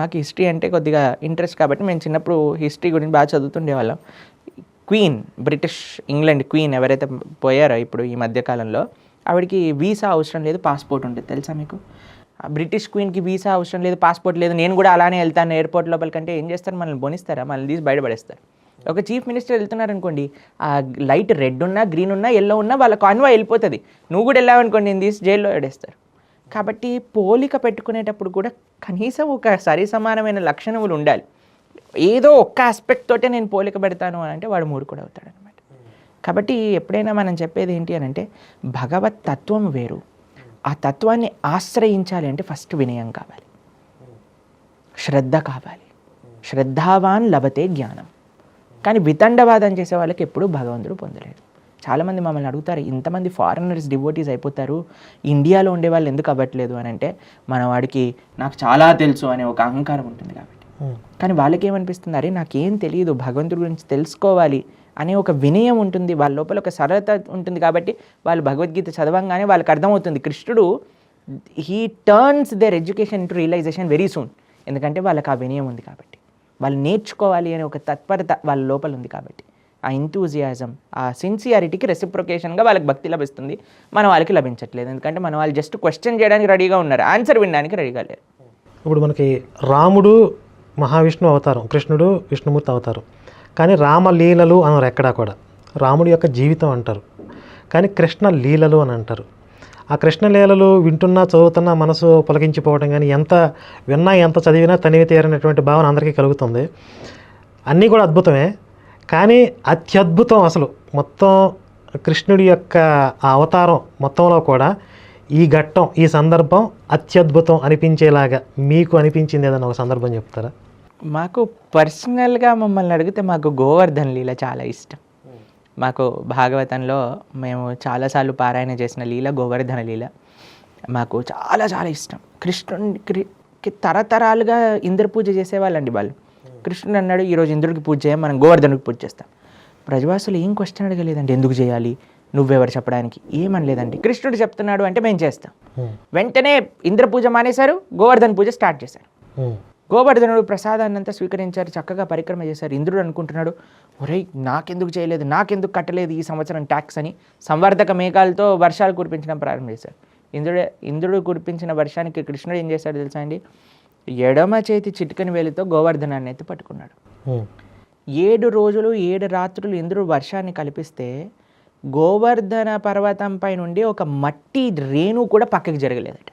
మాకు హిస్టరీ అంటే కొద్దిగా ఇంట్రెస్ట్ కాబట్టి మేము చిన్నప్పుడు హిస్టరీ గురించి బాగా చదువుతుండేవాళ్ళం క్వీన్ బ్రిటిష్ ఇంగ్లాండ్ క్వీన్ ఎవరైతే పోయారో ఇప్పుడు ఈ మధ్యకాలంలో ఆవిడకి వీసా అవసరం లేదు పాస్పోర్ట్ ఉంటుంది తెలుసా మీకు? బ్రిటిష్ క్వీన్కి వీసా అవసరం లేదు పాస్పోర్ట్ లేదు నేను కూడా అలానే వెళ్తాను ఎయిర్పోర్ట్ లోపల కంటే ఏం చేస్తారు? మనల్ని బొనిస్తారా? మనల్ని తీసి బయటపడేస్తారు. ఒక చీఫ్ మినిస్టర్ వెళ్తున్నారు అనుకోండి ఆ లైట్ రెడ్ ఉన్నా గ్రీన్ ఉన్నా ఎల్లో ఉన్నా వాళ్ళ కాన్వాయ్ వెళ్ళిపోతుంది. నువ్వు కూడా వెళ్ళావనుకోండి నేను తీసి జైల్లో పడేస్తారు. కాబట్టి పోలిక పెట్టుకునేటప్పుడు కూడా కనీసం ఒక సరి సమానమైన లక్షణములు ఉండాలి. ఏదో ఒక్క ఆస్పెక్ట్ తోటే నేను పోలిక పెడతాను అని అంటే వాడు మూడుకుడు అవుతాడు అనమాట కాబట్టి ఎప్పుడైనా మనం చెప్పేది ఏంటి అని అంటే భగవత్ తత్వం వేరు. ఆ తత్వాన్ని ఆశ్రయించాలి అంటే ఫస్ట్ వినయం కావాలి. శ్రద్ధ కావాలి. శ్రద్ధావాన్ లభతే జ్ఞానం. కానీ వితండవాదం చేసే వాళ్ళకి ఎప్పుడూ భగవంతుడు పొందలేదు చాలామంది మమ్మల్ని అడుగుతారు ఇంతమంది ఫారినర్స్ డివోటీస్ అయిపోతారు ఇండియాలో ఉండే వాళ్ళు ఎందుకు అవ్వట్లేదు అని అంటే మన వాడికి నాకు చాలా తెలుసు అనే ఒక అహంకారం ఉంటుంది కాబట్టి. కానీ వాళ్ళకి ఏమనిపిస్తుంది అరే నాకేం తెలియదు భగవంతుడి గురించి తెలుసుకోవాలి అనే ఒక వినయం ఉంటుంది వాళ్ళ లోపల ఒక సరళత ఉంటుంది కాబట్టి వాళ్ళు భగవద్గీత చదవంగానే వాళ్ళకి అర్థమవుతుంది. కృష్ణుడు he turns their education to realization very soon ఎందుకంటే వాళ్ళకి ఆ వినయం ఉంది కాబట్టి. వాళ్ళు నేర్చుకోవాలి అనే ఒక తత్పరత వాళ్ళ లోపల ఉంది కాబట్టి. ఆ ఇంతూజియాజం ఆ సిన్సియారిటీకి రెసిప్రొకేషన్గా వాళ్ళకి భక్తి లభిస్తుంది. మన వాళ్ళకి లభించట్లేదు. ఎందుకంటే మన వాళ్ళు జస్ట్ క్వశ్చన్ చేయడానికి రెడీగా ఉన్నారు. ఆన్సర్ వినడానికి రెడీగా లేరు. ఇప్పుడు మనకి రాముడు మహావిష్ణు అవతారం కృష్ణుడు విష్ణుమూర్తి అవతారం. కానీ రామలీలలు అన్నారు ఎక్కడ ఎక్కడా కూడా. రాముడి యొక్క జీవితం అంటారు. కానీ కృష్ణ లీలలు అని అంటారు. ఆ కృష్ణ లీలలు వింటున్నా చదువుతున్నా మనసు పొలగించిపోవడం కానీ ఎంత విన్నా ఎంత చదివినా తనివి తీరనటువంటి భావన అందరికీ కలుగుతుంది. అన్నీ కూడా అద్భుతమే. కానీ అత్యద్భుతం అసలు. మొత్తం కృష్ణుడి యొక్క ఆ అవతారం మొత్తంలో కూడా ఈ ఘట్టం ఈ సందర్భం అత్యద్భుతం అనిపించేలాగా మీకు అనిపించింది ఏదైనా ఒక సందర్భం చెప్తారా? మాకు పర్సనల్గా మమ్మల్ని అడిగితే మాకు గోవర్ధన్ లీల చాలా ఇష్టం. మాకు భాగవతంలో మేము చాలాసార్లు పారాయణ చేసిన లీల గోవర్ధన లీల. మాకు చాలా చాలా ఇష్టం. కృష్ణుడికి తరతరాలుగా ఇంద్ర పూజ చేసేవాళ్ళండి వాళ్ళు. కృష్ణుడు అన్నాడు ఈరోజు ఇంద్రుడికి పూజ చేయం మనం గోవర్ధనుడికి పూజ చేస్తాం. ప్రజవాసులు ఏం క్వశ్చన్ అడగలేదండి ఎందుకు చేయాలి? నువ్వెవరు చెప్పడానికి? ఏమనలేదండి. కృష్ణుడు చెప్తున్నాడు అంటే మేము చేస్తాం. వెంటనే ఇంద్ర పూజ మానేశారు గోవర్ధన్ పూజ స్టార్ట్ చేశారు. గోవర్ధనుడు ప్రసాదాన్నంతా స్వీకరించారు చక్కగా పరిక్రమ చేశారు. ఇంద్రుడు అనుకుంటున్నాడు ఒరేయ్ నాకెందుకు చేయలేదు నాకెందుకు కట్టలేదు ఈ సంవత్సరం ట్యాక్స్ అని? సంవర్ధక మేఘాలతో వర్షాలు కురిపించడం ప్రారంభించారు ఇంద్రుడు ఇంద్రుడు కురిపించిన వర్షానికి కృష్ణుడు ఏం చేశాడు తెలుసా అండి? ఎడమ చేతి చిటికని వేలితో గోవర్ధనాన్ని ఎత్తి పట్టుకున్నాడు. ఏడు రోజులు ఏడు రాత్రులు ఇంద్రుడు వర్షాన్ని కల్పిస్తే గోవర్ధన పర్వతంపై నుండి ఒక మట్టి రేణు కూడా పక్కకి జరగలేదట.